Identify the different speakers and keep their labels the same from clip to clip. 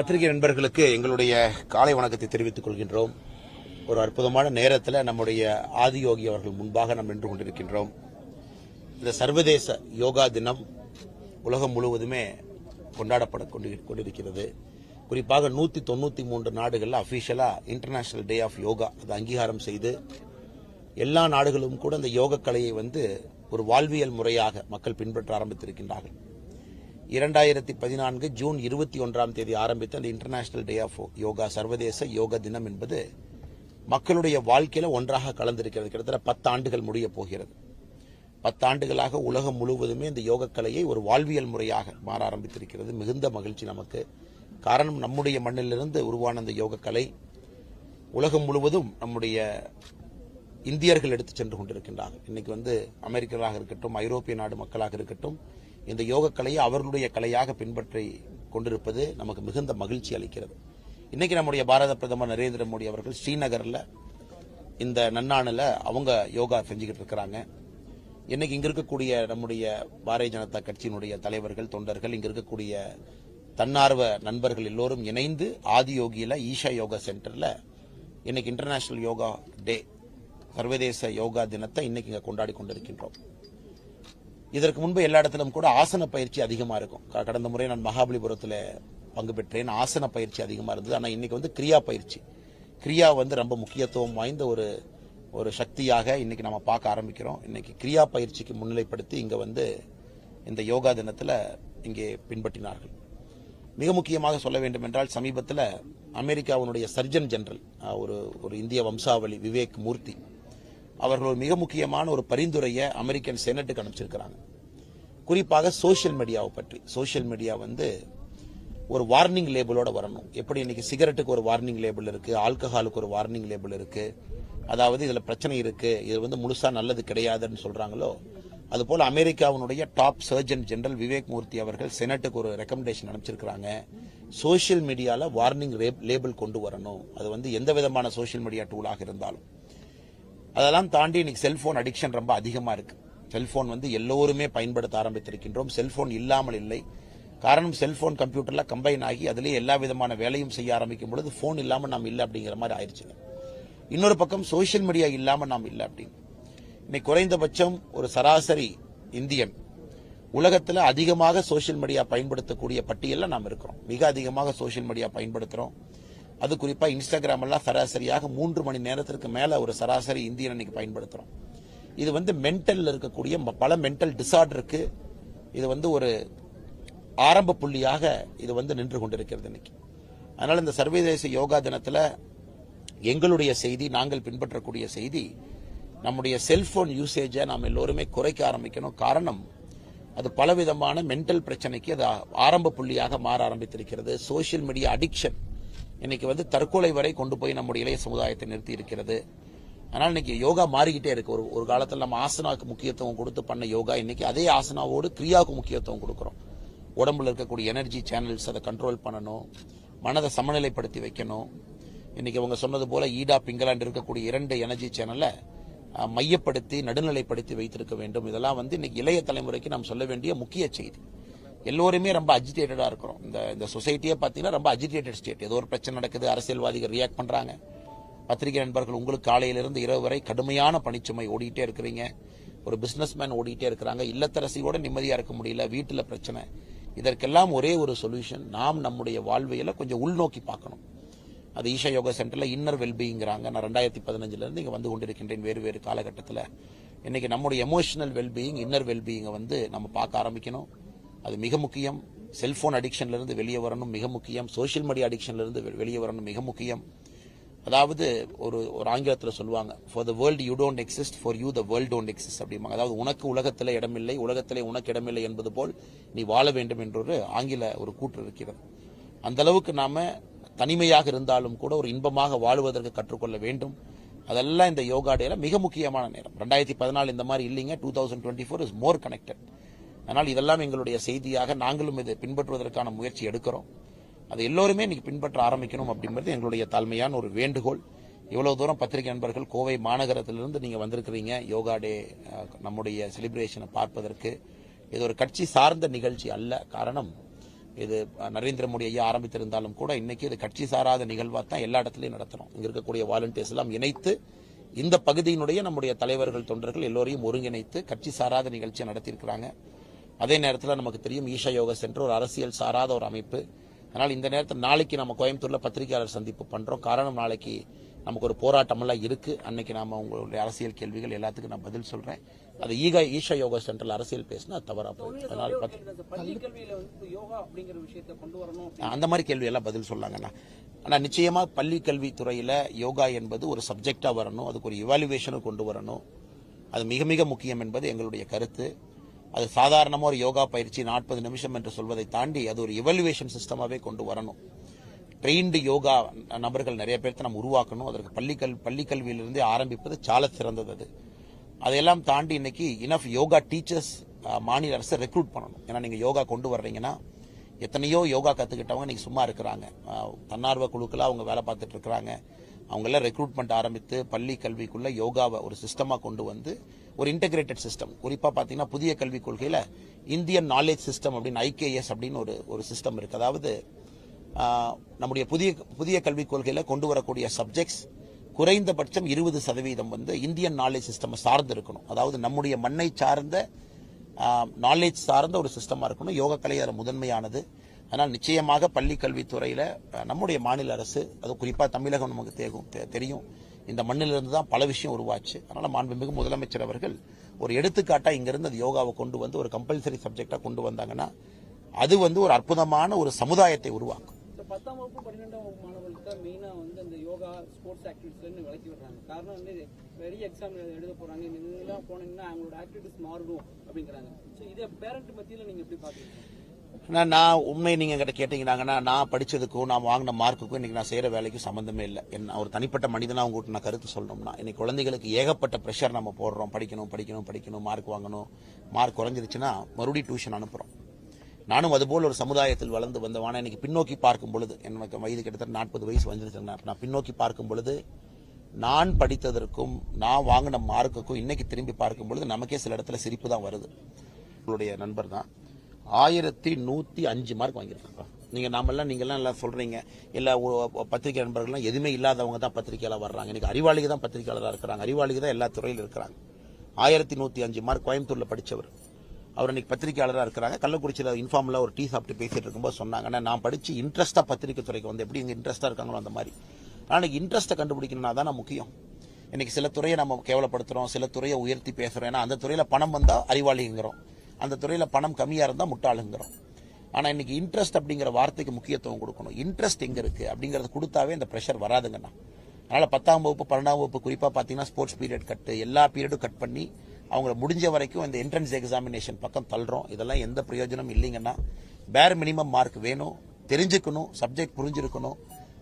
Speaker 1: பத்திரிகை நண்பர்களுக்கு எங்களுடைய காலை வணக்கத்தை தெரிவித்துக் கொள்கின்றோம். ஒரு அற்புதமான நேரத்தில் நம்முடைய ஆதியோகி அவர்கள் முன்பாக நாம் நின்று கொண்டிருக்கின்றோம். இந்த சர்வதேச யோகா தினம் உலகம் முழுவதுமே கொண்டாடப்பட கொண்டு- கொண்டிருக்கிறது. குறிப்பாக நூற்றி தொண்ணூற்றி மூன்று நாடுகளில் அஃபீஷியலாக இன்டர்நேஷனல் டே ஆஃப் யோகா அதை அங்கீகாரம் செய்து எல்லா நாடுகளும் கூட இந்த யோக கலையை வந்து ஒரு வாழ்வியல் முறையாக மக்கள் பின்பற்ற ஆரம்பித்திருக்கின்றார்கள். இரண்டாயிரத்தி பதினான்கு ஜூன் இருபத்தி ஒன்றாம் தேதி ஆரம்பித்த அந்த இன்டர்நேஷனல் டே ஆஃப் யோகா சர்வதேச யோக தினம் என்பது மக்களுடைய வாழ்க்கையில் ஒன்றாக கலந்திருக்கிறது. கிட்டத்தட்ட பத்து ஆண்டுகள் முடிய போகிறது. பத்தாண்டுகளாக உலகம் முழுவதுமே இந்த யோக கலையை ஒரு வாழ்வியல் முறையாக மாற ஆரம்பித்திருக்கிறது. மிகுந்த மகிழ்ச்சி நமக்கு. காரணம் நம்முடைய மண்ணிலிருந்து உருவான அந்த யோக கலை உலகம் முழுவதும் நம்முடைய இந்தியர்கள் எடுத்து சென்று கொண்டிருக்கின்றார்கள். இன்னைக்கு வந்து அமெரிக்கராக இருக்கட்டும் ஐரோப்பிய நாடு மக்களாக இருக்கட்டும் இந்த யோக கலையை அவர்களுடைய கலையாக பின்பற்றி கொண்டிருப்பது நமக்கு மிகுந்த மகிழ்ச்சி அளிக்கிறது. இன்னைக்கு நம்முடைய பாரத பிரதமர் நரேந்திர மோடி அவர்கள் ஸ்ரீநகரில் இந்த நன்னாணில் அவங்க யோகா செஞ்சுக்கிட்டு இருக்கிறாங்க. இன்னைக்கு இங்க இருக்கக்கூடிய நம்முடைய பாரதிய ஜனதா கட்சியினுடைய தலைவர்கள் தொண்டர்கள் இங்க இருக்கக்கூடிய தன்னார்வ நண்பர்கள் எல்லோரும் இணைந்து ஆதியோகியில ஈஷா யோகா சென்டர்ல இன்னைக்கு இன்டர்நேஷனல் யோகா டே சர்வதேச யோகா தினத்தை இன்னைக்கு இங்க கொண்டாடி கொண்டிருக்கின்றோம். இதற்கு முன்பு எல்லா இடத்திலும் கூட ஆசன பயிற்சி அதிகமாக இருக்கும். க- கடந்த முறை நான் மகாபலிபுரத்தில் பங்கு பெற்றேன். ஆசன பயிற்சி அதிகமாக இருந்தது. ஆனால் இன்னைக்கு வந்து கிரியா பயிற்சி. கிரியா வந்து ரொம்ப முக்கியத்துவம் வாய்ந்த ஒரு ஒரு சக்தியாக இன்னைக்கு நம்ம பார்க்க ஆரம்பிக்கிறோம். இன்னைக்கு கிரியா பயிற்சிக்கு முன்னிலைப்படுத்தி இங்கே வந்து இந்த யோகா தினத்தில் இங்கே பின்பற்றினார்கள். மிக முக்கியமாக சொல்ல வேண்டும் என்றால் சமீபத்தில் அமெரிக்காவினுடைய சர்ஜன் ஜெனரல் ஒரு ஒரு இந்திய வம்சாவளி விவேக் மூர்த்தி அவர்கள் ஒரு மிக முக்கியமான ஒரு பரிந்துரையை அமெரிக்கன் செனட்டுக்கு அனுப்பிச்சிருக்கிறாங்க. குறிப்பாக சோஷியல் மீடியாவை பற்றி. சோஷியல் மீடியா வந்து ஒரு வார்னிங் லேபிளோட வரணும். எப்படி இன்னைக்கு சிகரெட்டுக்கு ஒரு வார்னிங் லேபிள் இருக்கு ஆல்கஹாலுக்கு ஒரு வார்னிங் லேபிள் இருக்கு அதாவது இதுல பிரச்சனை இருக்கு இது வந்து முழுசா நல்லது கிடையாதுன்னு சொல்றாங்களோ அதுபோல அமெரிக்காவினுடைய top surgeon general Vivek Murthy அவர்கள் செனட்டுக்கு ஒரு ரெக்கமெண்டேஷன் அனுப்பிச்சிருக்கிறாங்க. சோஷியல் மீடியால வார்னிங் லேபிள் கொண்டு வரணும். அது வந்து எந்த விதமான சோஷியல் மீடியா டூலாக இருந்தாலும். அதெல்லாம் தாண்டி இன்னைக்கு செல்போன் அடிக்ஷன் ரொம்ப அதிகமாக இருக்கு. செல்போன் வந்து எல்லோருமே பயன்படுத்த ஆரம்பித்திருக்கின்றோம். செல்போன் இல்லாமல் இல்லை. காரணம் செல்போன் கம்ப்யூட்டரில் கம்பைன் ஆகி அதிலே எல்லா விதமான வேலையும் செய்ய ஆரம்பிக்கும் பொழுது ஃபோன் இல்லாமல் நாம் இல்லை அப்படிங்கிற மாதிரி ஆயிடுச்சுங்க இன்னொரு பக்கம் சோஷியல் மீடியா இல்லாமல் நாம் இல்லை அப்படின்னு. இன்னைக்கு குறைந்தபட்சம் ஒரு சராசரி இந்தியன் உலகத்தில் அதிகமாக சோஷியல் மீடியா பயன்படுத்தக்கூடிய பட்டியலில் நாம் இருக்கிறோம். மிக அதிகமாக சோஷியல் மீடியா பயன்படுத்துகிறோம் அது குறிப்பாக இன்ஸ்டாகிராம் எல்லாம் சராசரியாக மூன்று மணி நேரத்திற்கு மேலே ஒரு சராசரி இந்தியன் இன்னைக்கு பயன்படுத்துகிறோம் இது வந்து மென்டலில் இருக்கக்கூடிய ம- பல மென்டல் டிசார்டருக்கு இது வந்து ஒரு ஆரம்ப புள்ளியாக இது வந்து நின்று கொண்டிருக்கிறது இன்னைக்கு. அதனால் இந்த சர்வதேச யோகா தினத்தில் எங்களுடைய செய்தி நாங்கள் பின்பற்றக்கூடிய செய்தி நம்முடைய செல்போன் யூசேஜை நாம் எல்லோருமே குறைக்க ஆரம்பிக்கணும். காரணம் அது பலவிதமான மென்டல் பிரச்சனைக்கு அது ஆரம்ப புள்ளியாக மாற ஆரம்பித்திருக்கிறது. சோஷியல் மீடியா அடிக்ஷன் இன்னைக்கு வந்து தற்கொலை வரை கொண்டு போய் நம்முடைய இளைய சமுதாயத்தை நிறுத்தி இருக்கிறது. ஆனால் இன்னைக்கு யோகா மாறிக்கிட்டே இருக்கு. ஒரு ஒரு காலத்தில் நம்ம ஆசனாவுக்கு முக்கியத்துவம் கொடுத்து பண்ண யோகா இன்னைக்கு அதே ஆசனாவோடு கிரியாவுக்கு முக்கியத்துவம் கொடுக்குறோம். உடம்புல இருக்கக்கூடிய எனர்ஜி சேனல்ஸ் அதை கண்ட்ரோல் பண்ணணும். மனதை சமநிலைப்படுத்தி வைக்கணும். இன்னைக்கு அவங்க சொன்னது போல ஈடா பிங்கலாண்டு இருக்கக்கூடிய இரண்டு எனர்ஜி சேனலை மையப்படுத்தி நடுநிலைப்படுத்தி வைத்திருக்க வேண்டும். இதெல்லாம் வந்து இன்னைக்கு இளைய தலைமுறைக்கு நாம் சொல்ல வேண்டிய முக்கிய செய்தி. எல்லோருமே ரொம்ப அஜிடேட்டடாக இருக்கிறோம். இந்த இந்த சொசைட்டியே பார்த்தீங்கன்னா ரொம்ப அஜிடேட்டட் ஸ்டேட் ஏதோ ஒரு பிரச்சனை நடக்குது அரசியல்வாதிகள் ரியாக்ட் பண்ணுறாங்க பத்திரிகை நண்பர்கள் உங்களுக்கு காலையிலிருந்து இரவு வரை கடுமையான பணிச்சுமை ஓடிட்டே இருக்கிறீங்க. ஒரு பிஸ்னஸ்மேன் ஓடிட்டே இருக்கிறாங்க. இல்லத்தரசியோட நிம்மதியாக இருக்க முடியல வீட்டில் பிரச்சனை. இதற்கெல்லாம் ஒரே ஒரு சொல்யூஷன் நாம் நம்முடைய வாழ்வியலை கொஞ்சம் உள்நோக்கி பார்க்கணும். அது ஈஷா யோகா சென்டரில் இன்னர் வெல்பீயிங்கிறாங்க நான் ரெண்டாயிரத்தி பதினஞ்சுலேருந்து இங்கே வந்து கொண்டிருக்கின்றேன் வேறு வேறு காலகட்டத்தில். இன்றைக்கி நம்முடைய எமோஷனல் வெல்பீயிங் இன்னர் வெல்பீயிங்கை வந்து நம்ம பார்க்க ஆரம்பிக்கணும். அது மிக முக்கியம். செல்போன் அடிக்ஷன்லேருந்து வெளியே வரணும் மிக முக்கியம். சோஷியல் மீடியா அடிக்ஷன்லேருந்து வெளியே வரணும் மிக முக்கியம். அதாவது ஒரு ஒரு ஆங்கிலத்தில் சொல்லுவாங்க for the world you don't exist for you the world don't exist அப்படிம்பாங்க. அதாவது உனக்கு உலகத்தில் இடமில்லை உலகத்தில் உனக்கு இடமில்லை என்பது போல் நீ வாழ வேண்டும் என்றொரு ஆங்கில ஒரு கூற்று இருக்கிறது. அந்த அளவுக்கு நாம் தனிமையாக இருந்தாலும் கூட ஒரு இன்பமாக வாழுவதற்கு கற்றுக்கொள்ள வேண்டும். அதெல்லாம் இந்த யோகா டேல மிக முக்கியமான நேரம். ரெண்டாயிரத்தி பதினாலு இந்த மாதிரி இல்லைங்க. Two thousand twenty four is more connected அதனால் இதெல்லாம் எங்களுடைய செய்தியாக நாங்களும் இதை பின்பற்றுவதற்கான முயற்சி எடுக்கிறோம். அதை எல்லோருமே இன்னைக்கு பின்பற்ற ஆரம்பிக்கணும் அப்படிங்கிறது எங்களுடைய தாழ்மையான ஒரு வேண்டுகோள். இவ்வளவு தூரம் பத்திரிகை நண்பர்கள் கோவை மாநகரத்திலிருந்து நீங்க வந்திருக்கிறீங்க. யோகா டே நம்முடைய செலிப்ரேஷனை பார்ப்பதற்கு. இது ஒரு கட்சி சார்ந்த நிகழ்ச்சி அல்ல. காரணம் இது நரேந்திர மோடி ஐயா ஆரம்பித்திருந்தாலும் கூட இன்னைக்கு இது கட்சி சாராத நிகழ்வா தான் எல்லா இடத்துலையும் நடத்துறோம் இங்க இருக்கக்கூடிய வாலண்டியர்ஸ் எல்லாம் இணைத்து இந்த பகுதியினுடைய நம்முடைய தலைவர்கள் தொண்டர்கள் எல்லோரையும் ஒருங்கிணைத்து கட்சி சாராத நிகழ்ச்சியை நடத்தியிருக்கிறாங்க. அதே நேரத்தில் நமக்கு தெரியும் ஈஷா யோகா சென்டர் ஒரு அரசியல் சாராத ஒரு அமைப்பு. அதனால் இந்த நேரத்தில் நாளைக்கு நம்ம கோயம்புத்தூர்ல பத்திரிகையாளர் சந்திப்பு பண்றோம். காரணம் நாளைக்கு நமக்கு ஒரு போராட்டமெல்லாம் இருக்கு. அன்னைக்கு நாம உங்களுடைய அரசியல் கேள்விகள் எல்லாத்துக்கும் நான் பதில் சொல்றேன். அது ஈகா ஈஷா யோகா சென்டர்ல அரசியல் பேசினா அது தவறா போயிடும். அதனால
Speaker 2: வரணும்
Speaker 1: அந்த மாதிரி கேள்வி எல்லாம் பதில் சொல்லாங்கண்ணா ஆனா நிச்சயமா பள்ளி கல்வித்துறையில யோகா என்பது ஒரு சப்ஜெக்டா வரணும். அதுக்கு ஒரு இவாலுவேஷனும் கொண்டு வரணும். அது மிக மிக முக்கியம் என்பது எங்களுடைய கருத்து. அது சாதாரணமாக ஒரு யோகா பயிற்சி நாற்பது நிமிஷம் என்று சொல்வதை தாண்டி அது ஒரு இவல்யூவேஷன் சிஸ்டமாகவே கொண்டு வரணும். ட்ரெயின்டு யோகா நபர்கள் நிறைய பேர்த்த நம்ம உருவாக்கணும். அதற்கு பள்ளிக்கல் பள்ளிக்கல்வியிலிருந்தே ஆரம்பிப்பது சால சிறந்தது அது. அதையெல்லாம் தாண்டி இன்னைக்கு இனஃப் யோகா டீச்சர்ஸ் மாநில அரசு ரெக்ரூட் பண்ணணும். ஏன்னா நீங்கள் யோகா கொண்டு வர்றீங்கன்னா எத்தனையோ யோகா கற்றுக்கிட்டவங்க இன்னைக்கு சும்மா இருக்கிறாங்க. தன்னார்வ குழுக்களாக அவங்க வேலை பார்த்துட்டு இருக்கிறாங்க. அவங்கெல்லாம் ரெக்ரூட்மெண்ட் ஆரம்பித்து பள்ளி கல்விக்குள்ளே யோகாவை ஒரு சிஸ்டமாக கொண்டு வந்து ஒரு இன்டெகிரேட்டட் சிஸ்டம் குறிப்பாக பார்த்தீங்கன்னா புதிய கல்விக் கொள்கையில் இந்தியன் நாலேஜ் சிஸ்டம் அப்படின்னு ஐகேஎஸ் அப்படின்னு ஒரு ஒரு சிஸ்டம் இருக்கு. அதாவது நம்முடைய புதிய புதிய கல்விக் கொள்கையில் கொண்டு வரக்கூடிய சப்ஜெக்ட்ஸ் குறைந்தபட்சம் இருபது சதவீதம் வந்து இந்தியன் நாலேஜ் சிஸ்டம் சார்ந்து இருக்கணும். அதாவது நம்முடைய மண்ணை சார்ந்த நாலேஜ் சார்ந்த ஒரு சிஸ்டமாக இருக்கணும். யோக கலை அதில் முதன்மையானது. அதனால் நிச்சயமாக பள்ளி கல்வித்துறையில் நம்முடைய மாநில அரசு அது குறிப்பாக தமிழகம் நமக்கு தேகும் தெ- தெரியும். இந்த மண்ணிலிருந்து தான் பல விஷயம் உருவாச்சு. அதனால மாண்புமிகு முதலமைச்சர் அவர்கள் ஒரு எடுத்துக்காட்டாக இங்கிருந்து அது யோகாவை கொண்டு வந்து ஒரு கம்பல்சரி சப்ஜெக்டாக கொண்டு வந்தாங்கன்னா அது வந்து ஒரு அற்புதமான ஒரு சமுதாயத்தை உருவாக்கும்.
Speaker 2: பத்தாம் வகுப்பு பன்னிரெண்டாம் வகுப்பு மாணவர்களுக்கு மெயினாக வந்து அந்த யோகா ஸ்போர்ட்ஸ் ஆக்டிவிட்டிஸ்லேருந்து விலக்கி விடுறாங்க. காரணம் வந்து பெரிய எக்ஸாம் எழுத போகிறாங்க இந்த இதெல்லாம் போனீங்கன்னா அவங்களோட ஆக்டிவிட்டிஸ் மாறிடும் அப்படிங்கிறாங்க. ஸோ இதை பேரண்ட் மத்தியில் நீங்கள் எப்படி பார்க்குறீங்க?
Speaker 1: நான் நான் உண்மை நீங்கள் என்கிட்ட கேட்டீங்கன்னாங்கன்னா நான் படித்ததுக்கும் நான் வாங்கின மார்க்குக்கும் இன்னைக்கு நான் செய்கிற வேலைக்கும் சம்மந்தமே இல்லை. என்ன ஒரு தனிப்பட்ட மனிதனாக உங்கள்கிட்ட நான் கருத்து சொல்லணும்னா இன்னைக்கு குழந்தைகளுக்கு ஏகப்பட்ட ப்ரெஷர் நம்ம போடுறோம். படிக்கணும் படிக்கணும் படிக்கணும் மார்க் வாங்கணும். மார்க் குறைஞ்சிருச்சுன்னா மறுபடியும் டியூஷன் அனுப்புகிறோம் நானும் அதுபோல் ஒரு சமுதாயத்தில் வளர்ந்து வந்தவான இன்னைக்கு பின்னோக்கி பார்க்கும் பொழுது எனக்கு வயது கிட்டத்தட்ட நாற்பது வயசு வந்துருச்சு நான் பின்னோக்கி பார்க்கும் பொழுது நான் படித்ததற்கும் நான் வாங்கின மார்க்குக்கும் இன்னைக்கு திரும்பி பார்க்கும் பொழுது நமக்கே சில இடத்துல சிரிப்பு தான் வருது. உங்களுடைய நண்பர் தான். ஆயிரத்தி நூத்தி அஞ்சு மார்க் வாங்கியிருக்காங்க. நீங்க நாமெல்லாம் நீங்க எல்லாம் எல்லாம் சொல்றீங்க இல்ல பத்திரிகை நண்பர்கள்லாம் எதுவுமே இல்லாதவங்க தான் பத்திரிகையாளர் வர்றாங்க. இன்னைக்கு அறிவாளிக தான் பத்திரிகையாளராக இருக்கிறாங்க. அறிவாளிக தான் எல்லா துறையிலும் இருக்கிறாங்க. ஆயிரத்தி நூத்தி அஞ்சு மார்க் கோயம்புத்தூர்ல படிச்சவர். அவர் இன்னைக்கு பத்திரிகையாளராக இருக்கிறாங்க. கள்ளக்குறிச்சியில் இன்ஃபார்மில் ஒரு டீ சாப்பிட்டு பேசிட்டு இருக்கும்போது சொன்னாங்க நான் படித்து இன்ட்ரெஸ்ட்டாக பத்திரிகை துறைக்கு வந்து எப்படி இங்கே இன்ட்ரெஸ்ட்டாக இருக்காங்களோ அந்த மாதிரி. ஆனால் இன்ட்ரெஸ்ட்டை கண்டுபிடிக்கணும்னா தான் முக்கியம். இன்னைக்கு சில துறையை நம்ம கேவலப்படுத்துகிறோம் சில துறையை உயர்த்தி பேசுகிறோம் ஏன்னா அந்த துறையில் பணம் வந்தால் அறிவாளிங்கிறோம். அந்த துறையில் பணம் கம்மியாக இருந்தால் முட்டாளுங்கிறோம். ஆனால் இன்னைக்கு இன்ட்ரெஸ்ட் அப்படிங்கிற வார்த்தைக்கு முக்கியத்துவம் கொடுக்கணும். இன்ட்ரெஸ்ட் எங்கே இருக்குது அப்படிங்கிறத கொடுத்தாவே இந்த ப்ரெஷர் வராதுங்கண்ணா. அதனால் பத்தாம் வகுப்பு பன்னெண்டாம் வகுப்பு குறிப்பாக பார்த்தீங்கன்னா ஸ்போர்ட்ஸ் பீரியட் கட்டு எல்லா பீரியடும் கட் பண்ணி அவங்கள முடிஞ்ச வரைக்கும் இந்த என்ட்ரன்ஸ் எக்ஸாமினேஷன் பக்கம் தள்ளுறோம். இதெல்லாம் எந்த பிரயோஜனம் இல்லைங்கன்னா பேர் மினிமம் மார்க் வேணும். தெரிஞ்சுக்கணும் சப்ஜெக்ட் புரிஞ்சிருக்கணும்.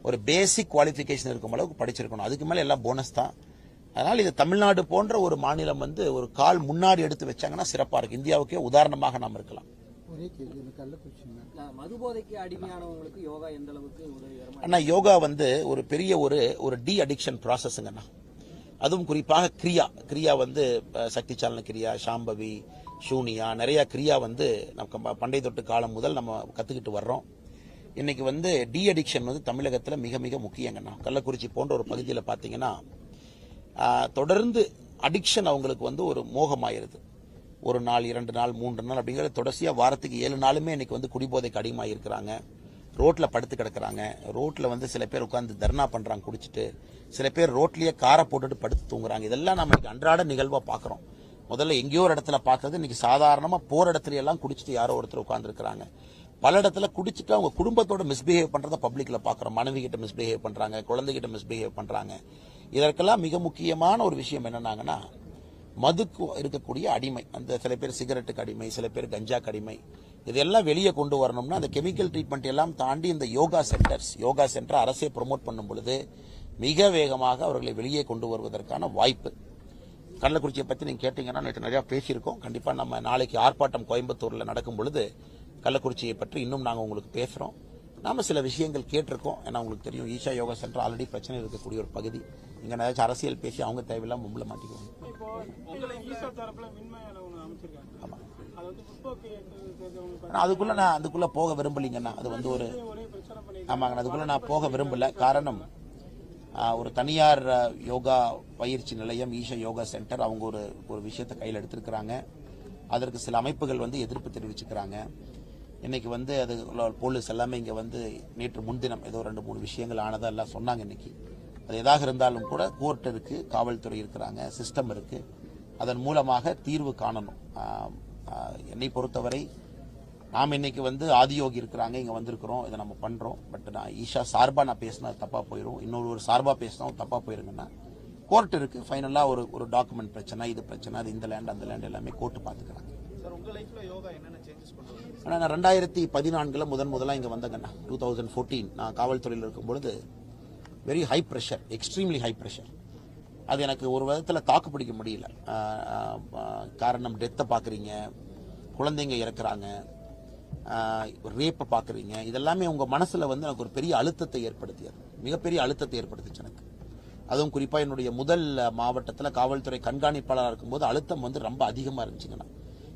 Speaker 1: ஒரு பேசிக் குவாலிஃபிகேஷன் இருக்கும் அளவுக்கு படிச்சிருக்கணும். அதுக்கு மேலே எல்லாம் போனஸ் தான். அதனால இது தமிழ்நாடு போன்ற ஒரு மாநிலம் வந்து ஒரு கால் முன்னாடி எடுத்து வச்சாங்கன்னா சிறப்பா இருக்கு இந்தியாவுக்கே உதாரணமாக நாம் இருக்கலாம். அண்ணா யோகா வந்து ஒரு பெரிய ஒரு ஒரு டி அடிக்ஷன் ப்ராசஸ்ங்கண்ணா அதுவும் குறிப்பாக கிரியா. கிரியா வந்து சக்தி சாலன கிரியா சாம்பவி ஷூனியா நிறைய கிரியா வந்து நமக்கு ப- பண்டை தொட்டு காலம் முதல் நம்ம கத்துக்கிட்டு வர்றோம். இன்னைக்கு வந்து டி அடிக்ஷன் வந்து தமிழகத்துல மிக மிக முக்கியங்கண்ணா கள்ளக்குறிச்சி போன்ற ஒரு பகுதியில் பாத்தீங்கன்னா ஆஹ், தொடர்ந்து அடிக்ஷன் அவங்களுக்கு வந்து ஒரு மோகமாயிருது. ஒரு நாள் இரண்டு நாள் மூன்று நாள் அப்படிங்கிறது தொடர்ச்சியாக வாரத்துக்கு ஏழு நாளுமே இன்னைக்கு வந்து குடிபோதைக்கு அடிமையாக இருக்கிறாங்க ரோட்டில் படுத்து கிடக்குறாங்க. ரோட்டில் வந்து சில பேர் உட்காந்து தர்ணா பண்ணுறாங்க குடிச்சிட்டு. சில பேர் ரோட்லேயே காரை போட்டுட்டு படுத்து தூங்குறாங்க. இதெல்லாம் நம்ம இன்னைக்கு அன்றாட நிகழ்வாக பார்க்குறோம் முதல்ல எங்கேயோ ஒரு இடத்துல பார்த்தது இன்னைக்கு சாதாரணமாக போகிற இடத்துல எல்லாம் குடிச்சிட்டு யாரோ ஒருத்தர் உட்காந்துருக்கிறாங்க பல இடத்துல குடிச்சிட்டு அவங்க குடும்பத்தோட மிஸ்பிஹேவ் பண்ணுறத பப்ளிக்கில் பார்க்குறோம் மனைவி கிட்ட மிஸ்பிஹேவ் பண்ணுறாங்க குழந்தைகிட்ட மிஸ்பிஹேவ் பண்ணுறாங்க இதற்கெல்லாம் மிக முக்கியமான ஒரு விஷயம் என்னன்னாங்கன்னா மதுக்கு இருக்கக்கூடிய அடிமை அந்த சில பேர் சிகரெட்டுக்கு அடிமை சில பேர் கஞ்சாக்கு அடிமை இதெல்லாம் வெளியே கொண்டு வரணும்னா அந்த கெமிக்கல் ட்ரீட்மெண்ட் எல்லாம் தாண்டி இந்த யோகா சென்டர்ஸ் யோகா சென்டர் அரசே ப்ரொமோட் பண்ணும் பொழுது மிக வேகமாக அவர்களை வெளியே கொண்டு வருவதற்கான வாய்ப்பு. கள்ளக்குறிச்சியை பற்றி நீங்கள் கேட்டிங்கன்னா நேற்று நிறையா பேசியிருக்கோம். கண்டிப்பாக நம்ம நாளைக்கு ஆர்ப்பாட்டம் கோயம்புத்தூரில் நடக்கும் பொழுது கள்ளக்குறிச்சியை பற்றி இன்னும் நாங்கள் உங்களுக்கு பேசுகிறோம் நாம சில விஷயங்கள் கேட்டிருக்கோம். ஏன்னா உங்களுக்கு தெரியும் ஈஷா யோகா சென்டர் ஆல்ரெடி பிரச்சனை இருக்கக்கூடிய ஒரு பகுதி. இங்க ஏதாச்சும் அரசியல் பேசி அவங்க தேவையில்லாம மும்பல மாட்டிக்குவாங்க.
Speaker 3: இப்போ உங்களை ஈசா தரப்புல மின்மயான ஒன்று அமைச்சிருக்காங்க.
Speaker 1: ஆமா.
Speaker 3: அது வந்து முற்போக்கு என்று தெரிஞ்சவங்களுக்கு
Speaker 1: ஆனா அதுக்குள்ள நான் அதுக்குள்ள போக விரும்பலீங்கண்ணா அது வந்து ஒரு
Speaker 3: ஒரே பிரச்சனை பண்ணி
Speaker 1: ஆமாங்க அதுக்குள்ள நான் போக விரும்பல. காரணம் ஒரு தனியார் யோகா பயிற்சி நிலையம் ஈஷா யோகா சென்டர். அவங்க ஒரு ஒரு விஷயத்தை கையில் எடுத்திருக்கிறாங்க. அதற்கு சில அமைப்புகள் வந்து எதிர்ப்பு தெரிவிச்சுக்கிறாங்க. இன்னைக்கு வந்து அது போலீஸ் எல்லாமே இங்கே வந்து நேற்று முன்தினம் ஏதோ ரெண்டு மூணு விஷயங்கள் ஆனதாக எல்லாம் சொன்னாங்க இன்னைக்கு. அது எதாக இருந்தாலும் கூட கோர்ட் இருக்குது காவல்துறை இருக்கிறாங்க சிஸ்டம் இருக்குது அதன் மூலமாக தீர்வு காணணும். என்னை பொறுத்தவரை நாம் இன்னைக்கு வந்து ஆதியோகி இருக்கிறாங்க இங்கே வந்திருக்கிறோம் இதை நம்ம பண்ணுறோம் பட் நான் ஈஷா சார்பாக நான் பேசினா அது போயிடும் இன்னொரு ஒரு சார்பாக பேசினா தப்பாக போயிருங்கன்னா கோர்ட் இருக்குது ஃபைனலாக ஒரு ஒரு டாக்குமெண்ட் பிரச்சனை இது பிரச்சனை அது இந்த லேண்ட் அந்த லேண்ட் எல்லாமே கோர்ட்டு பார்த்துக்கிறாங்க.
Speaker 4: சார்
Speaker 1: நான் ரெண்டாயிரத்தி பதினான்கில் முதன் முதலாக இங்கே வந்தேங்கண்ணா டூ தௌசண்ட் ஃபோர்டீன் நான் காவல்துறையில் இருக்கும் பொழுது very high pressure extremely high pressure அது எனக்கு ஒரு விதத்தில் தாக்கு பிடிக்க முடியல. காரணம் டெத்தை பார்க்குறீங்க குழந்தைங்க இறக்குறாங்க ரேப்பை பார்க்குறீங்க இதெல்லாமே உங்கள் மனசில் வந்து எனக்கு ஒரு பெரிய அழுத்தத்தை ஏற்படுத்தியது. மிகப்பெரிய அழுத்தத்தை ஏற்படுத்துச்சு எனக்கு. அதுவும் குறிப்பாக என்னுடைய முதல் மாவட்டத்தில் காவல்துறை கண்காணிப்பாளராக இருக்கும்போது அழுத்தம் வந்து ரொம்ப அதிகமாக இருந்துச்சுங்கண்ணா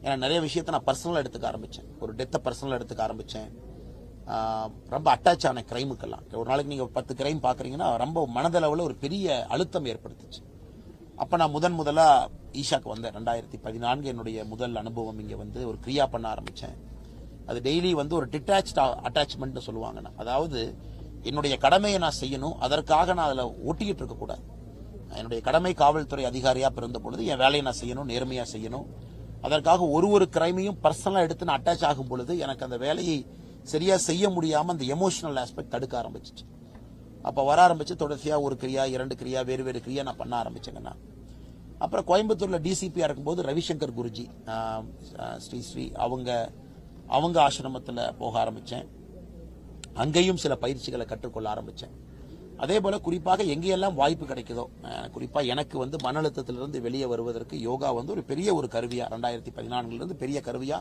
Speaker 1: ஏன்னா நிறைய விஷயத்தை நான் பர்சனலாக எடுத்துக்க ஆரம்பித்தேன் ஒரு டெத்தை பர்சனலாக எடுத்துக்க ஆரம்பித்தேன் ரொம்ப அட்டாச் ஆன கிரைமுக்கெல்லாம் ஒரு நாளைக்கு நீங்கள் பத்து கிரைம் பார்க்குறீங்கன்னா ரொம்ப மனதளவில் ஒரு பெரிய அழுத்தம் ஏற்படுத்துச்சு. அப்போ நான் முதன் முதலாக ஈஷாக்கு வந்தேன். ரெண்டாயிரத்தி பதினான்கு என்னுடைய முதல் அனுபவம் இங்கே வந்து ஒரு கிரியா பண்ண ஆரம்பித்தேன் அது டெய்லி வந்து ஒரு டிட்டாச் அட்டாச்மெண்ட்னு சொல்லுவாங்க நான் அதாவது என்னுடைய கடமையை நான் செய்யணும் அதற்காக நான் அதில் ஒட்டிக்கிட்டு இருக்கக்கூடாது. என்னுடைய கடமை காவல்துறை அதிகாரியாக பிறந்த பொழுது என் வேலையை நான் செய்யணும் நேர்மையாக செய்யணும். அதற்காக ஒரு ஒரு கிரைமையும் பர்சனலாக எடுத்து நான் அட்டாச் ஆகும் பொழுது எனக்கு அந்த வேலையை சரியாக செய்ய முடியாமல் அந்த எமோஷனல் ஆஸ்பெக்ட் தடுக்க ஆரம்பிச்சிச்சு. அப்போ வர ஆரம்பிச்சு தொடர்ச்சியாக ஒரு கிரியா இரண்டு கிரியா வேறு வேறு கிரியா நான் பண்ண ஆரம்பிச்சேங்கண்ணா. அப்புறம் கோயம்புத்தூரில் டிசிபியாக இருக்கும்போது ரவிசங்கர் குருஜி ஸ்ரீ ஸ்ரீ அவங்க அவங்க ஆசிரமத்தில் போக ஆரம்பித்தேன் அங்கேயும் சில பயிற்சிகளை கற்றுக்கொள்ள ஆரம்பித்தேன் அதே போல குறிப்பாக எங்கேயெல்லாம் வாய்ப்பு கிடைக்குதோ குறிப்பாக குறிப்பா எனக்கு வந்து மன அழுத்தத்திலிருந்து வெளியே வருவதற்கு யோகா வந்து ஒரு பெரிய ஒரு கருவியா ரெண்டாயிரத்தி பதினான்குலேருந்து பெரிய கருவியா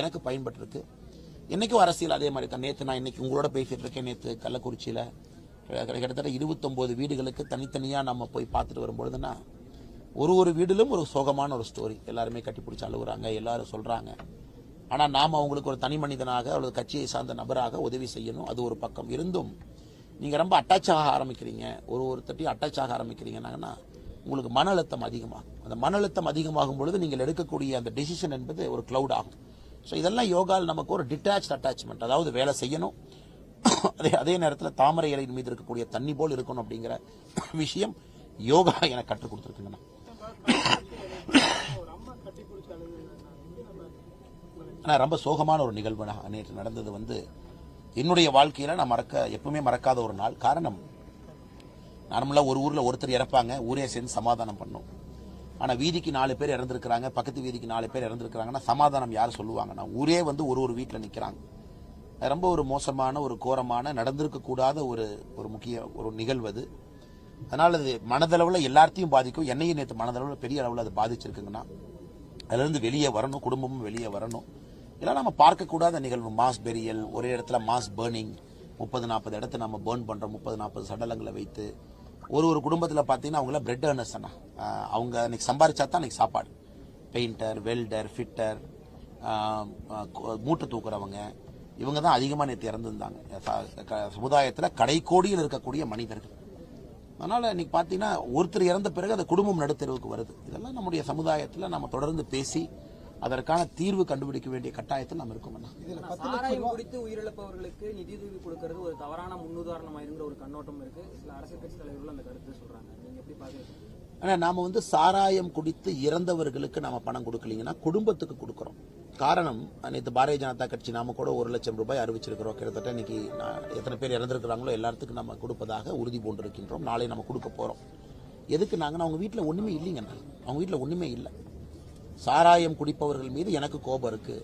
Speaker 1: எனக்கு பயன்பட்டிருக்கு. இன்னைக்கும் அரசியல் அதே மாதிரி தான். நேற்று நான் இன்னைக்கு உங்களோட பேசிட்டு இருக்கேன். நேற்று கள்ளக்குறிச்சியில கிட்டத்தட்ட இருபத்தொன்பது வீடுகளுக்கு தனித்தனியா நம்ம போய் பார்த்துட்டு வரும்பொழுதுன்னா ஒரு ஒரு வீடிலும் ஒரு சோகமான ஒரு ஸ்டோரி எல்லாருமே கட்டிப்பிடிச்சு அழுகுறாங்க எல்லாரும் சொல்றாங்க. ஆனால் நாம் அவங்களுக்கு ஒரு தனி மனிதனாக அல்லது கட்சியை சார்ந்த நபராக உதவி செய்யணும். அது ஒரு பக்கம். இருந்தும் நீங்கள் ரொம்ப அட்டாச் ஆக ஆரம்பிக்கிறீங்க. ஒரு ஒருத்தட்டையும் அட்டாச் ஆக ஆரம்பிக்கிறீங்கன்னா உங்களுக்கு மன அழுத்தம் அதிகமாகும். அந்த மன அழுத்தம் அதிகமாகும் பொழுது நீங்கள் எடுக்கக்கூடிய அந்த டெசிஷன் என்பது ஒரு க்ளவுட் ஆகும். ஸோ இதெல்லாம் யோகாவில் நமக்கு ஒரு டிட்டாச் அட்டாச்மெண்ட் அதாவது வேலை செய்யணும். அதே அதே நேரத்தில் தாமரை இலையின் மீது இருக்கக்கூடிய தண்ணி போல் இருக்கணும் அப்படிங்கிற விஷயம் யோகா எனக்கு கற்றுக் கொடுத்துருக்குங்கண்ணா ஆனால் ரொம்ப சோகமான ஒரு நிகழ்வு நேற்று நடந்தது வந்து என்னுடைய வாழ்க்கையில் நான் மறக்க எப்பவுமே மறக்காத ஒரு நாள் காரணம் நார்மலாக ஒரு ஊரில் ஒருத்தர் இறப்பாங்க ஊரே சேர்ந்து சமாதானம் பண்ணும். ஆனால் வீதிக்கு நாலு பேர் இறந்துருக்கிறாங்க பக்கத்து வீதிக்கு நாலு பேர் இறந்துருக்கிறாங்கன்னா சமாதானம் யார் சொல்லுவாங்கன்னா ஊரே வந்து ஒரு ஒரு வீட்டில் நிற்கிறாங்க ரொம்ப ஒரு மோசமான ஒரு கோரமான நடந்திருக்கக்கூடாத ஒரு ஒரு முக்கிய ஒரு நிகழ்வு அது. அதனால் அது மனதளவில் எல்லாத்தையும் பாதிக்கும். என்னையும் நேற்று மனதளவில் பெரிய அளவில் அது பாதிச்சிருக்குங்கன்னா அதுலேருந்து வெளியே வரணும் குடும்பமும் வெளியே வரணும். இதெல்லாம் நம்ம பார்க்கக்கூடாத நிகழ்வு. மாஸ் பெரியல் ஒரே இடத்துல மாஸ் பேர்னிங் முப்பது நாற்பது இடத்த நம்ம பேர்ன் பண்ணுறோம் முப்பது நாற்பது சடலங்களை வைத்து ஒரு ஒரு குடும்பத்தில் பார்த்தீங்கன்னா அவங்கள பிரெட் ஏர்னர்ஸ் அண்ணா. அவங்க அன்னைக்கு சம்பாரிச்சா தான் அன்னைக்கு சாப்பாடு. பெயிண்டர் வெல்டர் ஃபிட்டர் மூட்டை தூக்குறவங்க இவங்க தான் அதிகமாக நேற்று இறந்துருந்தாங்க. ச- க- கடைக்கோடியில் இருக்கக்கூடிய மனிதர்கள். அதனால் இன்னைக்கு பார்த்தீங்கன்னா ஒருத்தர் இறந்த பிறகு அந்த குடும்பம் நடுத்தருவுக்கு வருது. இதெல்லாம் நம்முடைய சமுதாயத்தில் நம்ம தொடர்ந்து பேசி அதற்கான தீர்வு கண்டுபிடிக்க வேண்டிய கட்டாயத்தில்
Speaker 5: சாராயம்
Speaker 6: ரூபாய்
Speaker 5: குடித்து உயிரிழப்பவர்களுக்கு நிதியுதவி கொடுக்கறது ஒரு தவறான முன்னுதாரணமாயிருங்கிற ஒரு கண்ணோட்டம் இருக்கு. சில அரசியல் கட்சி தலைவர்கள் அந்த கருத்து சொல்றாங்க. நீங்க எப்படி பாக்குறீங்க
Speaker 1: ஆனா நாம வந்து சாராயம் குடித்து இறந்தவர்களுக்கு நாம பணம் கொடுக்கலீங்கன்னா குடும்பத்துக்கு கொடுக்கறோம். காரணம் நேற்று பாரதிய ஜனதா கட்சி நாம கூட ஒரு லட்சம் ரூபாய் அறிவிச்சிருக்கிறோம். கிட்டத்தட்ட இன்னைக்கு நான் எத்தனை பேர் இறந்திருக்கிறாங்களோ எல்லாத்துக்கும் நம்ம கொடுப்பதாக உறுதி பூண்டிருக்கின்றோம். நாளை நம்ம கொடுக்க போறோம். எதுக்கு நாங்கன்னா அவங்க வீட்டுல ஒண்ணுமே இல்லைங்கண்ணா அவங்க வீட்டுல ஒண்ணுமே இல்லை. சாராயம் குடிப்பவர்கள் மீது எனக்கு கோபம் இருக்கு.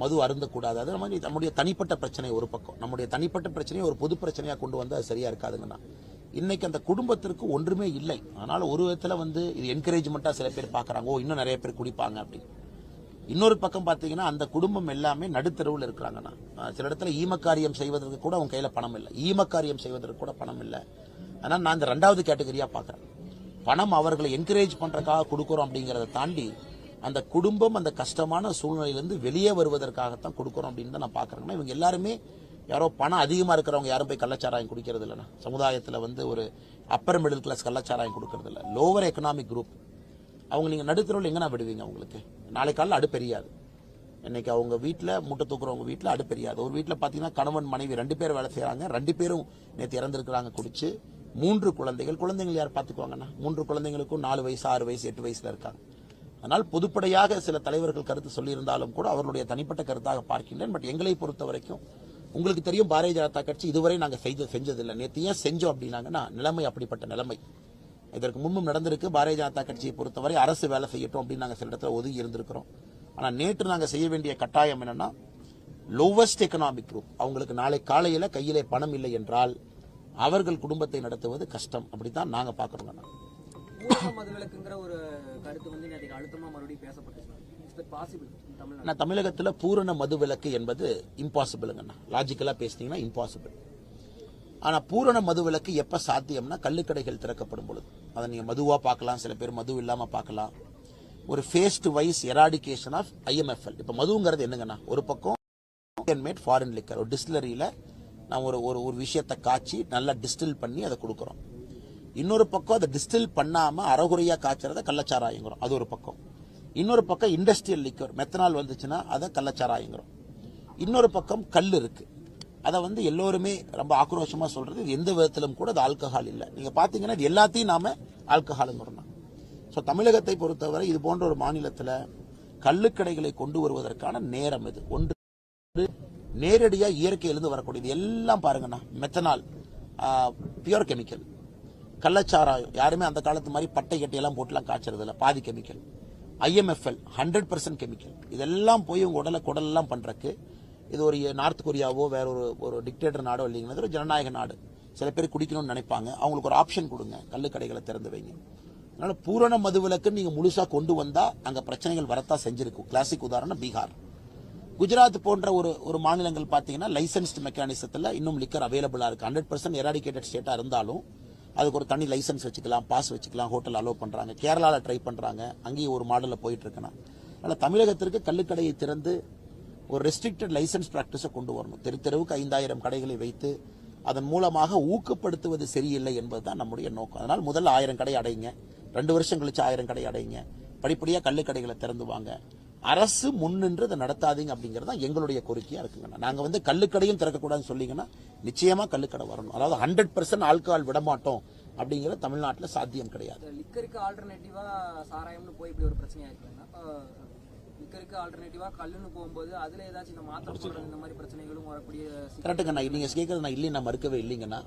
Speaker 1: மது அருந்தக்கூடாது. அது நம்ம நம்முடைய தனிப்பட்ட பிரச்சனை ஒரு பக்கம். நம்முடைய தனிப்பட்ட பிரச்சனையை ஒரு பொது பிரச்சனையாக கொண்டு வந்து அது சரியா இருக்காதுங்கண்ணா இன்னைக்கு அந்த குடும்பத்திற்கு ஒன்றுமே இல்லை. அதனால ஒரு விதத்தில் வந்து இது என்கரேஜ்மெண்ட்டாக சில பேர் பார்க்குறாங்க ஓ இன்னும் நிறைய பேர் குடிப்பாங்க அப்படின்னு இன்னொரு பக்கம் பார்த்தீங்கன்னா அந்த குடும்பம் எல்லாமே நடுத்தருவில் இருக்கிறாங்கண்ணா சில இடத்துல ஈமக்காரியம் செய்வதற்கு கூட அவங்க கையில் பணம் இல்லை. ஈமக்காரியம் செய்வதற்கு கூட பணம் இல்லை. ஆனால் நான் இந்த ரெண்டாவது கேட்டகரியாக பார்க்குறேன் பணம் அவர்களை என்கரேஜ் பண்ணுறக்காக கொடுக்குறோம் அப்படிங்கிறத தாண்டி அந்த குடும்பம் அந்த கஷ்டமான சூழ்நிலையிலேருந்து வெளியே வருவதற்காகத்தான் கொடுக்குறோம் அப்படின்னு தான் நான் பார்க்குறேன்னா இவங்க எல்லாருமே யாரோ பணம் அதிகமாக இருக்கிறவங்க யாரும் போய் கள்ளச்சாராயம் குடிக்கிறது இல்லைண்ணா. சமுதாயத்தில் வந்து ஒரு அப்பர் மிடில் கிளாஸ் கள்ளச்சாராயம் கொடுக்கறது இல்லை. லோவர் எக்கனாமிக் குரூப் அவங்க நீங்கள் நடுத்தரவில் எங்கன்னா விடுவீங்க அவங்களுக்கு? நாளை காலையில் அடுப்பெரியாது இன்னைக்கு அவங்க வீட்டில் மூட்டை தூக்குறவங்க வீட்டில் அடுப்பெரியாது ஒரு வீட்டில் பார்த்தீங்கன்னா கணவன் மனைவி ரெண்டு பேர் வேலை செய்கிறாங்க ரெண்டு பேரும் நேற்று இறந்துருக்குறாங்க குடிச்சு. மூன்று குழந்தைகள். குழந்தைகள் யார் பார்த்துக்குவாங்கண்ணா மூன்று குழந்தைங்களுக்கும் நாலு வயசு ஆறு வயசு எட்டு வயசில் இருக்காங்க. அதனால் பொதுப்படையாக சில தலைவர்கள் கருத்து சொல்லியிருந்தாலும் கூட அவர்களுடைய தனிப்பட்ட கருத்தாக பார்க்கின்றேன். பட் எங்களை பொறுத்த வரைக்கும் உங்களுக்கு தெரியும் பாரதிய ஜனதா கட்சி இதுவரை நாங்கள் செய்த செஞ்சதில்லை. நேற்று ஏன் செஞ்சோம் அப்படின்னாங்கன்னா நிலைமை அப்படிப்பட்ட நிலைமை. இதற்கு முன்பும் நடந்திருக்கு. பாரதிய ஜனதா கட்சியை பொறுத்தவரை அரசு வேலை செய்யட்டும் அப்படின்னு நாங்கள் சில இடத்துல ஒதுங்கி இருந்திருக்கிறோம். ஆனால் நேற்று நாங்கள் செய்ய வேண்டிய கட்டாயம் என்னன்னா லோவஸ்ட் எக்கனாமிக் குரூப் அவங்களுக்கு நாளை காலையில் கையிலே பணம் இல்லை என்றால் அவர்கள் குடும்பத்தை நடத்துவது கஷ்டம். அப்படித்தான் நாங்கள் பார்க்குறோங்க நான் தமிழகத்தில் பூரண மது விலக்கு என்பது இம்பாசிபிளுங்கண்ணா லாஜிக்கலாக பேசினீங்கன்னா இம்பாசிபிள் ஆனால் பூரண மது விலக்கு எப்போ சாத்தியம்னா கள்ளுக்கடைகள் திறக்கப்படும் பொழுது. அதை நீங்கள் மதுவாக பார்க்கலாம் சில பேர் மது இல்லாமல் பார்க்கலாம். ஒரு phase to wise eradication of IMFL இப்போ மதுங்கிறது என்னங்கண்ணா? ஒரு பக்கம் மேட் ஃபாரின் லிக்கர் ஒரு டிஸ்டிலரியில் நான் ஒரு ஒரு ஒரு விஷயத்தை காய்ச்சி நல்லா டிஸ்டில் பண்ணி அதை கொடுக்குறோம். இன்னொரு பக்கம் அதை டிஸ்டில் பண்ணாமல் அறகுறையாக காய்ச்சறத கள்ளச்சாராயங்கிறோம். அது ஒரு பக்கம். இன்னொரு பக்கம் இண்டஸ்ட்ரியல் லிக்கர் மெத்தனால் வந்துச்சுன்னா அதை கள்ளச்சாராயங்கிறோம். இன்னொரு பக்கம் கல் இருக்குது அதை வந்து எல்லோருமே ரொம்ப ஆக்ரோஷமாக சொல்கிறது எந்த விதத்திலும் கூட அது ஆல்கஹால் இல்லை. நீங்கள் பார்த்தீங்கன்னா இது எல்லாத்தையும் நாம் ஆல்கஹாலுங்கிறோம் ஸோ தமிழகத்தை பொறுத்தவரை இது போன்ற ஒரு மாநிலத்தில் கள்ளுக்கடைகளை கொண்டு வருவதற்கான நேரம் இது. ஒன்று நேரடியாக இயற்கையிலிருந்து வரக்கூடியது. எல்லாம் பாருங்கண்ணா மெத்தனால் பியூர் கெமிக்கல் கள்ளச்சாராயம். யாருமே அந்த காலத்து மாதிரி பட்டை கட்டியெல்லாம் போட்டுலாம் காய்ச்சறது இல்லை பாதி chemical. IMFL hundred percent chemical. இதெல்லாம் போய் உங்க உடலை குடலெல்லாம் பண்றதுக்கு இது ஒரு நார்த் கொரியாவோ வேற ஒரு ஒரு டிக்டேட்டர் நாடோ இல்லைங்கன்னா ஒரு ஜனநாயக நாடு. சில பேர் குடிக்கணும்னு நினைப்பாங்க. அவங்களுக்கு ஒரு ஆப்ஷன் கொடுங்க. கள்ளுக்கடைகளை திறந்து வைங்க. அதனால பூரண மதுவிலக்கு நீங்க முழுசா கொண்டு வந்தா அங்க பிரச்சனைகள் வரத்தான் செஞ்சிருக்கும். கிளாசிக் உதாரணம் பீகார். குஜராத் போன்ற ஒரு ஒரு மாநிலங்கள் பார்த்தீங்கன்னா லைசன்ஸ்டு மெக்கானிசத்தில் இன்னும் லிக்கர் அவைலபிளாக இருக்குது ஹண்ட்ரட் பர்சன்ட் எராடிகேட்டட் ஸ்டேட்டாக இருந்தாலும் அதுக்கு ஒரு தனி லைசன்ஸ் வச்சுக்கலாம் பாஸ் வச்சுக்கலாம் ஹோட்டல் அலோவ் பண்ணுறாங்க கேரளாவில் ட்ரை பண்ணுறாங்க அங்கேயும் ஒரு மாடலில் போயிட்டுருக்கேன்னா அதனால் தமிழகத்திற்கு கல்லுக்கடையை திறந்து ஒரு ரெஸ்ட்ரிக்டட் லைசன்ஸ் ப்ராக்டிஸை கொண்டு வரணும். தெரு தெருவுக்கு ஐந்தாயிரம் கடைகளை வைத்து அதன் மூலமாக ஊக்கப்படுத்துவது சரியில்லை என்பது தான் நம்முடைய நோக்கம். அதனால் முதல்ல ஆயிரம் கடை அடைங்க. ரெண்டு வருஷம் கழிச்சு ஆயிரம் கடை அடைங்க. படிப்படியாக கல்லுக்கடைகளை திறந்து வாங்க. அரசு முன்னின்று அதை நடத்தாதீங்க அப்படிங்கிறது தான் எங்களுடைய கோரிக்கையா இருக்குங்க. நாங்க வந்து கள்ளுக்கடையும் திறக்கக்கூடாதுன்னு சொன்னீங்கன்னா நிச்சயமா கள்ளுக்கடை வரணும். அதாவது ஹண்ட்ரட் பர்சன்ட் ஆல்கஹால் விட மாட்டோம் அப்படிங்கிறது தமிழ்நாட்டில் சாத்தியம் கிடையாது.
Speaker 5: லிக்கருக்கு ஆல்டர்னேட்டிவா சாராயம்னு போய் இப்படி ஒரு பிரச்சனையா இருக்குன்னா லிக்கருக்கு ஆல்டர்னேட்டிவா கல்லுன்னு போகும்போது அதுல ஏதாச்சும் இந்த மாத்திரை இந்த மாதிரி பிரச்சனைகளும் வரக்கூடிய
Speaker 1: கரெக்டுங்கண்ணா நீங்க கேட்கறது நான் இல்லைன்னு நான் மறுக்கவே இல்லைங்கண்ணா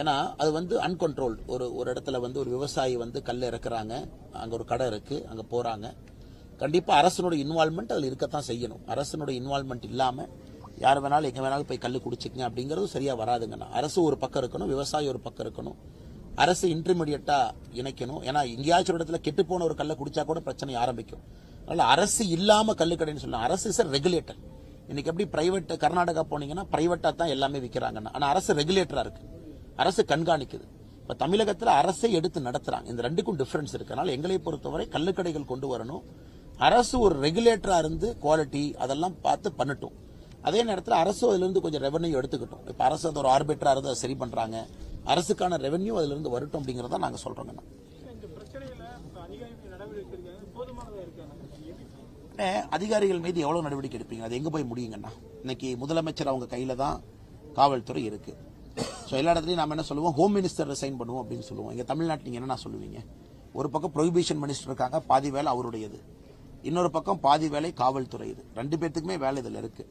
Speaker 1: ஏன்னா அது வந்து அன்கண்ட்ரோல் ஒரு ஒரு இடத்துல வந்து ஒரு விவசாயி வந்து கல் இறக்குறாங்க அங்க ஒரு கடை இருக்கு அங்க போறாங்க. கண்டிப்பாக அரசனுடைய இன்வால்மெண்ட் அதில் இருக்கத்தான் செய்யணும். அரசனுடைய இன்வால்மெண்ட் இல்லாமல் யார் வேணாலும் எங்கே வேணாலும் போய் கல் குடிச்சிக்கங்க அப்படிங்கிறது சரியாக வராதுங்கண்ணா அரசு ஒரு பக்கம் இருக்கணும் விவசாயி ஒரு பக்கம் இருக்கணும். அரசு இன்டர்மீடியட்டாக இணைக்கணும். ஏன்னா எங்கேயாச்சும் ஒரு இடத்துல கெட்டு போன ஒரு கல்லை குடிச்சா கூட பிரச்சனை ஆரம்பிக்கும். அதனால் அரசு இல்லாமல் கல்லுக்கடைன்னு சொல்லலாம் அரசு இஸ் ரெகுலேட்டர் இன்னைக்கு எப்படி பிரைவேட் கர்நாடகா போனீங்கன்னா பிரைவேட்டாக தான் எல்லாமே விற்கிறாங்கண்ணா ஆனால் அரசு ரெகுலேட்டராக இருக்கு. அரசு கண்காணிக்குது. இப்போ தமிழகத்தில் அரசை எடுத்து நடத்துகிறாங்க இந்த ரெண்டுக்கும் டிஃப்ரென்ஸ் இருக்கு அதனால் எங்களை பொறுத்தவரை கல்லுக்கடைகள் கொண்டு வரணும். அரசு ஒரு ரெகுலேட்டரா இருந்து குவாலிட்டி அதெல்லாம் பார்த்து பண்ணட்டும். அதே நேரத்தில் அரசு அதுல இருந்து கொஞ்சம் ரெவன்யூ எடுத்துக்கிட்டோம். இப்ப அரசு அது ஒரு ஆர்பிட்டரா இருந்து சரி பண்றாங்க. அரசுக்கான ரெவன்யூ அதுல இருந்து வரட்டும் அப்படிங்கறத நாங்க சொல்றோங்கண்ணா
Speaker 3: இந்த பிரச்சனையில இப்ப அதிகாரிகள்
Speaker 1: மீது எவ்வளவு நடவடிக்கை எடுப்பீங்க? அது எங்க போய் முடியுங்கண்ணா? இன்னைக்கு முதலமைச்சர் அவங்க கையில தான் காவல்துறை இருக்கு. ஸோ எல்லா இடத்துலையும் நாம என்ன சொல்லுவோம்? ஹோம் மினிஸ்டர் ரிசைன் பண்ணுவோம் அப்படின்னு சொல்லுவோம். இங்க தமிழ்நாட்டில் நீங்க என்ன சொல்லுவீங்க? ஒரு பக்கம் ப்ரொஹிபிஷன் மினிஸ்டர் இருக்காங்க பாதி வேலை அவருடையது. இன்னொரு பக்கம் பாதி வேலை காவல்துறை இது. ரெண்டு பேர்த்துக்குமே வேலை இதுல இருக்கு.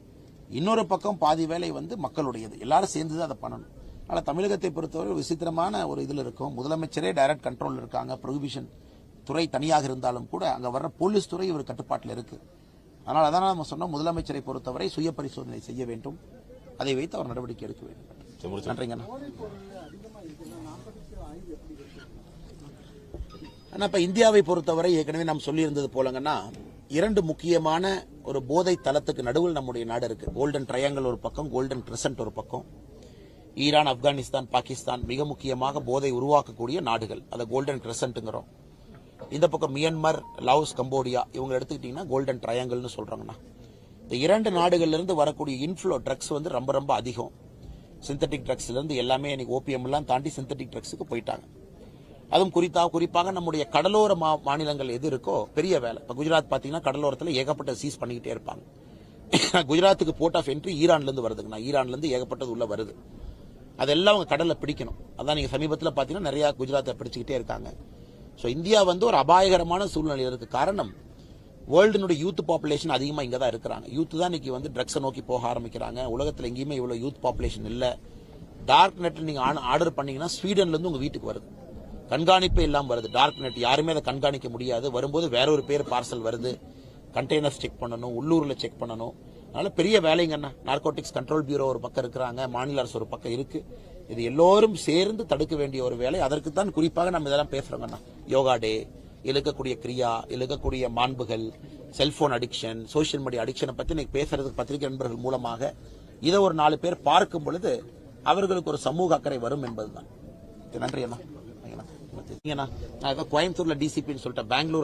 Speaker 1: இன்னொரு பக்கம் பாதி வேலை வந்து மக்களுடையது. எல்லாரும் சேர்ந்து தான் அதை பண்ணணும். அதனால தமிழகத்தை பொறுத்தவரை விசித்திரமான ஒரு இதுல இருக்கும். முதலமைச்சரே டைரக்ட் கண்ட்ரோல் இருக்காங்க. ப்ரொஹிபிஷன் துறை தனியாக இருந்தாலும் கூட அங்க வர்ற போலீஸ் துறை இவர் கட்டுப்பாட்டில் இருக்கு. அதனால அதான் நம்ம சொன்னோம் முதலமைச்சரை பொறுத்தவரை சுய பரிசோதனை செய்ய வேண்டும். அதை வைத்து அவர் நடவடிக்கை எடுக்க வேண்டும். நன்றிங்கண்ணா. ஆனால் இப்போ இந்தியாவை பொறுத்தவரை ஏற்கனவே நாம் சொல்லியிருந்தது போலங்கன்னா இரண்டு முக்கியமான ஒரு போதை தளத்துக்கு நடுவில் நம்முடைய நாடு இருக்கு. கோல்டன் ட்ரையாங்கல் ஒரு பக்கம் கோல்டன் கிரசன்ட் ஒரு பக்கம். ஈரான் ஆப்கானிஸ்தான் பாகிஸ்தான் மிக முக்கியமாக போதை உருவாக்கக்கூடிய நாடுகள். அதை கோல்டன் கிரசன்ட்டுங்கிறோம் இந்த பக்கம் மியான்மர் லாவோஸ் கம்போடியா இவங்க எடுத்துக்கிட்டிங்கன்னா கோல்டன் ட்ரையாங்கல்னு சொல்கிறாங்கண்ணா இந்த இரண்டு நாடுகள்லேருந்து வரக்கூடிய இன்ஃப்ளோ ட்ரக்ஸ் வந்து ரொம்ப ரொம்ப அதிகம். சிந்தட்டிக் ட்ரக்ஸ்லேருந்து எல்லாமே இன்னைக்கு ஓபிஎம்லாம் தாண்டி சிந்தட்டிக் ட்ரக்ஸுக்கு போயிட்டாங்க. அதுவும் குறித்தா குறிப்பாக நம்முடைய கடலோர மா மாநிலங்கள் எது இருக்கோ பெரிய வேலை. இப்போ குஜராத் பார்த்தீங்கன்னா கடலோரத்தில் ஏகப்பட்ட சீஸ் பண்ணிக்கிட்டே இருப்பாங்க. குஜராத்துக்கு போர்ட் ஆஃப் என்ட்ரி ஈரான்லேருந்து வருதுங்கண்ணா ஈரான்லேருந்து ஏகப்பட்டது உள்ள வருது. அதெல்லாம் அவங்க கடலில் பிடிக்கணும். அதான் நீங்கள் சமீபத்தில் பார்த்தீங்கன்னா நிறைய குஜராத்தை பிடிச்சிக்கிட்டே இருக்காங்க. ஸோ இந்தியா வந்து ஒரு அபாயகரமான சூழ்நிலை இருக்கு. காரணம் வேர்ல்டுனுடைய யூத் பாப்புலேஷன் அதிகமாக இங்கே தான் இருக்கிறாங்க. யூத் தான் இன்னைக்கு வந்து ட்ரக்ஸை நோக்கி போக ஆரம்பிக்கிறாங்க. உலகத்தில் எங்கேயுமே இவ்வளோ யூத் பாப்புலேஷன் இல்லை. டார்க் நெட் நீங்கள் ஆர்டர் பண்ணீங்கன்னா ஸ்வீடன்லேருந்து உங்கள் வீட்டுக்கு வருது. கண்காணிப்பே இல்லாமல் வருது. டார்க் நெட் யாருமே அதை கண்காணிக்க முடியாது. வரும்போது வேற ஒரு பேர் பார்சல் வருது. கண்டெய்னர்ஸ் செக் பண்ணணும். உள்ளூரில் செக் பண்ணணும். அதனால பெரிய வேலைங்கண்ணா நார்கோட்டிக்ஸ் கண்ட்ரோல் பியூரோ ஒரு பக்கம் இருக்கிறாங்க. மாநில அரசு ஒரு பக்கம் இருக்கு. இது எல்லோரும் சேர்ந்து தடுக்க வேண்டிய ஒரு வேலை. அதற்கு தான் குறிப்பாக நம்ம இதெல்லாம் பேசுறோங்கண்ணா யோகா டே இழுக்கக்கூடிய கிரியா இழுக்கக்கூடிய மாண்புகள் செல்போன் அடிக்ஷன் சோஷியல் மீடியா அடிக்ஷனை பற்றி இன்னைக்கு பேசுறதுக்கு பத்திரிகை நண்பர்கள் மூலமாக இதை ஒரு நாலு பேர் பார்க்கும் பொழுது அவர்களுக்கு ஒரு சமூக அக்கறை வரும் என்பதுதான். நன்றி அண்ணா. கோயம்புத்தூர்ல டிசிபின்னு சொல்லிட்டு பெங்களூர்ல